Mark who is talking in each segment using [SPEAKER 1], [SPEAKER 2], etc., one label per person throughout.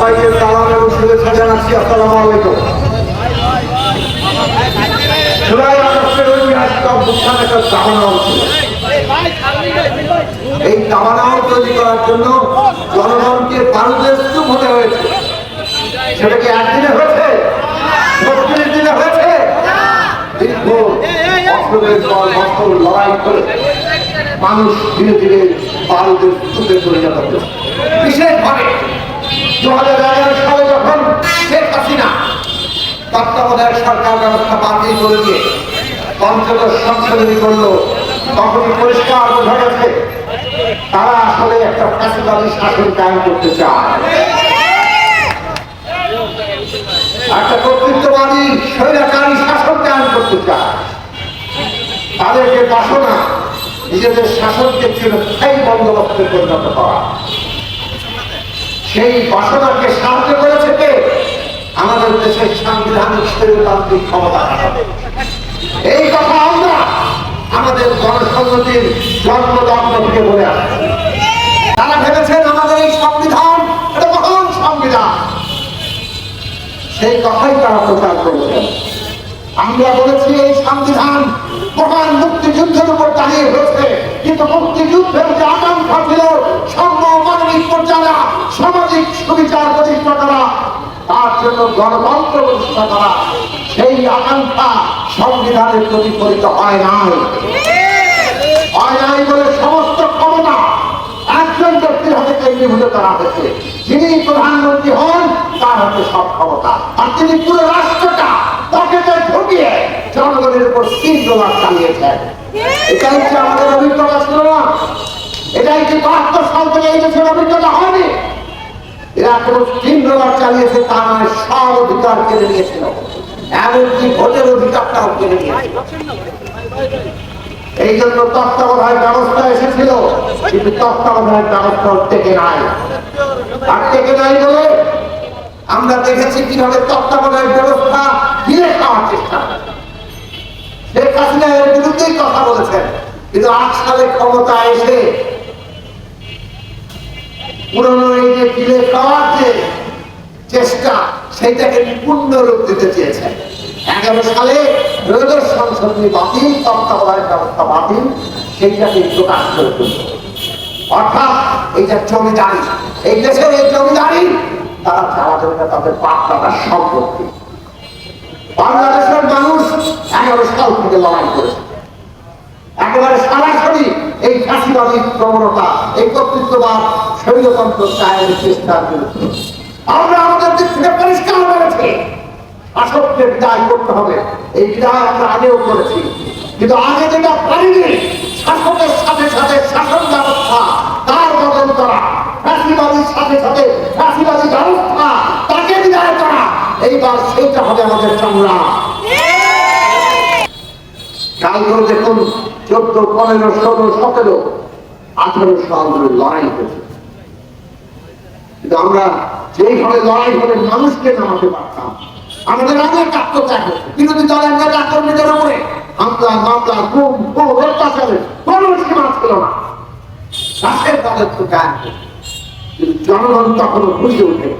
[SPEAKER 1] সবাইকে সালাম এবং শুভেচ্ছা জানাচ্ছি। আসসালামু আলাইকুম। একটা জন্য জনগণকে স্তূপ হতে হয়েছে। সেটা একদিনে হয়েছে? বত্রিশ দিনে হয়েছে? লড়াই করে মানুষ ধীরে ধীরে স্তূপে পরিণত দু হাজার এগারো সালে তখনই পরিষ্কার বোঝা তারা আসলে একটা ফ্যাসিবাদী শাসন কায়েম করতে চায়। একটা কর্তৃত্ববাদী, স্বৈরাচারী শাসন কায়েম করতে চায়। তাদেরকে বাসনা, নিজেদের শাসনকে চিরস্থায়ী বন্দোবস্তে পরিণত করা। সেই বাসনাকে সাহায্য করেছে কে? আমাদের দেশের সাংবিধানিক স্বৈরতান্ত্রিক ক্ষমতা এই কথা আমরা আমাদের গণসংহতির জন্মদগ্ন থেকে বলে আসছি। তারা ভেবেছেন আমাদের এই সংবিধান এটা মহান সংবিধান। সেই কথাই তারা প্রচার করেছেন। আমরা বলেছি এই সংবিধান মহান মুক্তিযুদ্ধের উপর দাঁড়িয়ে হয়েছে কিন্তু মুক্তিযুদ্ধের যে আকাঙ্ক্ষা ছিল সাম্য মানবিক মর্যাদা, সামাজিক সুবিচার প্রতিষ্ঠা করা, তার জন্য গণতন্ত্র প্রতিষ্ঠা করা, সেই আকাঙ্ক্ষা সংবিধানের প্রতিফলিত হয় নাই। হয় নাই বলে সমস্ত ক্ষমতা একজন ব্যক্তির হাতে কেন্দ্রীভূত করা হয়েছে যিনি প্রধানমন্ত্রী হন, তার হাতে সব ক্ষমতা। আর তিনি পুরো রাষ্ট্রটা পকেটে ঢুকিয়ে জনগণের উপর তিন ডলার চালিয়েছেন। এটাই হচ্ছে আমাদের অভিজ্ঞতা ছিল না? এটাই কি বাহাত্তর সাল থেকে এই দেশের অভিজ্ঞতা হয়নি? এরা কোনো তিন ডলার চালিয়েছে, তা নয়, সব অধিকার কেড়ে নিয়েছিল। এমনকি ভোটের অধিকারটাও কেড়ে নিয়েছিল। এই জন্য তত্ত্বাবধায়ক ব্যবস্থা এসেছিল, কিন্তু তত্ত্বাবধায়ক ব্যবস্থা টেকে নাই। আর টেকে নাই বলে আমরা দেখেছি কীভাবে তত্ত্বাবধায়ক ব্যবস্থা ফিরে খাওয়ার চেষ্টা শেখ হাসিনা এর বিরুদ্ধেই কথা বলেছেন, কিন্তু আট সালে ক্ষমতা এসে পুরনো এই যে ফিরে খাওয়ার যে চেষ্টা, সেইটাকে পূর্ণ রূপ দিতে চেয়েছেন। এগারো সালে ত্রয়োদশ সংশোধনী বাতিল তত্ত্বাবধায়ক ব্যবস্থা বাতিল, সেইটাকে প্রকাশ করে অর্থাৎ এইটা জমিদারি, এই দেশের এই জমিদারি, তারা যাবে না তাদের দাদার সম্পত্তি। বাংলাদেশের মানুষ এগারো সাল থেকে লড়াই করেছে। একেবারে সরাসরি এই ফাঁসিবাদী প্রবণতা, এই কর্তৃত্ববাদ স্বৈরতন্ত্র চায়ের চেষ্টার বিরুদ্ধে। আমরা আমাদের দিক থেকে পরিষ্কার করেছি বিদায় করতে হবে। এই আমরা আগেও করেছি। কিন্তু আগে যেটা পারিনি, শাসকের সাথে সাথে শাসন ব্যবস্থা, তার বদল করা সাথে সাথে ব্যবস্থা, তাকে বিদায় করা, এইবার সেইটা হবে আমাদের সংগ্রাম। দেখুন, চোদ্দ, পনেরো, ষোলো, সতেরো আঠারো সাল লড়াই হয়েছে। কিন্তু আমরা যেইভাবে লড়াই করে মানুষকে নামাতে পারতাম আমাদের আগে থাকে দলের উপরে হামলা, মামলা গুম কোনো সীমা ছিল না তাদের তো জনগণ তখনও বুঝে ওঠে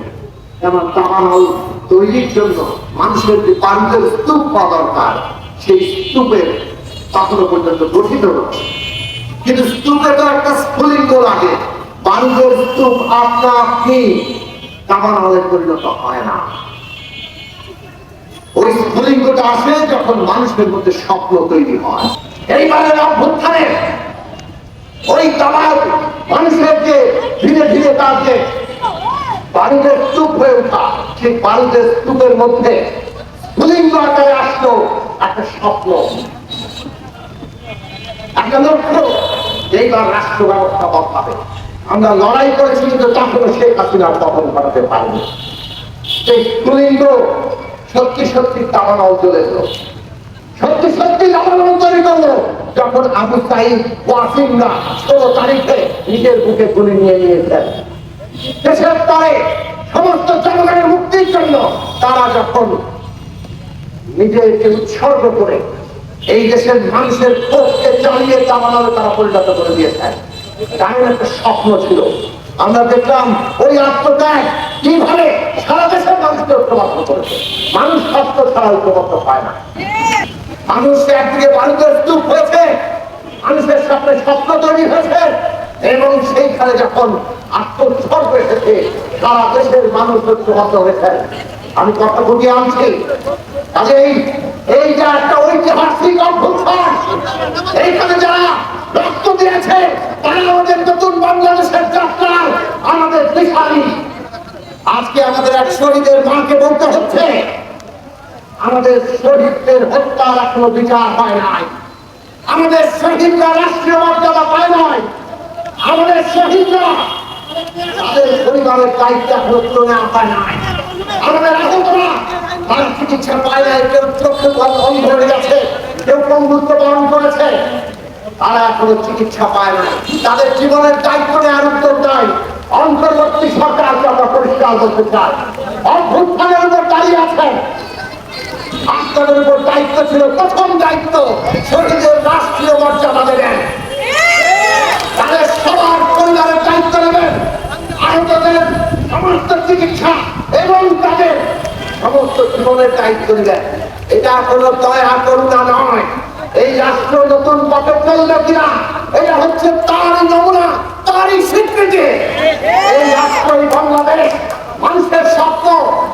[SPEAKER 1] তৈরির জন্য মানুষের যে বাড়িতে স্তূপ পাওয়া দরকার, সেই স্তূপের তখনও পর্যন্ত গঠিত হচ্ছে কিন্তু স্তূপে তো একটা স্ফুলিঙ্গ লাগে। বাড়িদের স্তূপ আপনা আপনি তামানালে পরিণত হয় না। ওই স্ফুলিঙ্গটা আসে যখন মানুষের মধ্যে স্বপ্ন তৈরি হয়। এইবারের অভ্যুত্থানে ওই দাবাল মানুষের ধীরে ধীরে তার বাড়িতে স্তূপ হয়ে ওঠা সেই বাড়িতে স্তূপের মধ্যে স্ফুলিঙ্গ আকারে আসলো একটা স্বপ্ন। একটা লক্ষ্য, এইবার রাষ্ট্র ব্যবস্থা বদলাবে আমরা লড়াই করেছি কিন্তু তখনও শেখ হাসিনার পতন ঘটাতে পারিনি। সেই স্ফুলিঙ্গ সত্যি সত্যি তামানাও চলে এলো সত্যি সত্যি দাবানল তৈরি করল যখন আবু সাইদ ওয়াসিমরা ষোলো তারিখে নিজের বুকে গুলি নিয়ে নিয়েছেন, দেশের পরে সমস্ত জনগণের মুক্তির জন্য তারা যখন নিজেকে উৎসর্গ করে এই দেশের মানুষের ক্ষোভকে চালিয়ে তারা পরিণত করে দিয়েছেন তাদের একটা স্বপ্ন ছিল আমরা দেখলাম ওই আত্মত্যাগ কীভাবে সারা দেশের মানুষকে ঐক্যবদ্ধ করেছে। মানুষ স্বাস্থ্য ছাড়া ঐক্যবদ্ধ পায় না। মানুষ একদিকে বাড়িতে স্তূপ হয়েছে, মানুষের সামনে স্বপ্ন তৈরি হয়েছে, এবং সেইখানে যখন আত্মোৎসর্গ এসেছে, সারা দেশের মানুষ ঐক্যবদ্ধ হয়েছে। আমি কথা বুঝিয়ে আনছি। কাজেই এই যে একটা ঐতিহাসিক অভ্যুত্থান এইখানে যারা রক্ত দিয়েছে, তারা আমাদের দিশারি আজকে আমাদের এক শহীদের মাকে বলতে হচ্ছে, আমাদের শহীদদের হত্যার এখনও বিচার হয় নাই। আমাদের শহীদরা রাষ্ট্রীয় মর্যাদা পায় নাই। আমাদের শহীদরা তাদের পরিবারের দায়িত্ব এখনও তুলে নেওয়া নাই। আমাদের আহতরা তারা চিকিৎসা পায় নাই, কেউ চোখে অন্ধ হয়ে গেছে, কেউ পঙ্গুত্ব বরণ করেছে। তারা এখনও চিকিৎসা পায় না তাদের জীবনের দায়িত্ব নেওয়ার উত্তর নাই। অন্তর্বর্তী সরকারকে আমরা পরিষ্কার করতে চাই। অভ্যুত্থানের উপর দাঁড়িয়ে আছেন। আপনাদের উপর দায়িত্ব ছিল, প্রথম দায়িত্ব শহীদের রাষ্ট্রীয় মর্যাদা দেবেন। তাদের সবার পরিবারের দায়িত্ব নেবেন। আহতদের সমস্ত চিকিৎসা এবং তাদের সমস্ত জীবনের দায়িত্ব নেবেন। এটা কোনো দয়া করুণা নয়। এই রাষ্ট্র নতুন পথে চলবে কিনা, এটা হচ্ছে তারই নমুনা। তারই এই রাষ্ট্রই বাংলাদেশ, মানুষের স্বপ্ন,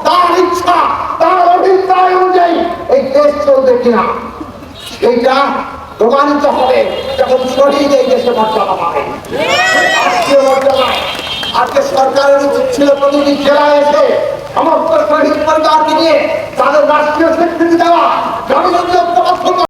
[SPEAKER 1] তার ইচ্ছা, তার অভিপ্রায় অনুযায়ী এই দেশ চলবে কিনা, সেইটা প্রমাণিত হবে যখন শহীদ এই দেশে মর্যাদা পাবে। আজকে সরকারের উচিত ছিল প্রতিটি জেলায় এসে সমস্ত শহীদ পরিবারকে নিয়ে তাদের রাষ্ট্রীয় স্বীকৃতি দেওয়া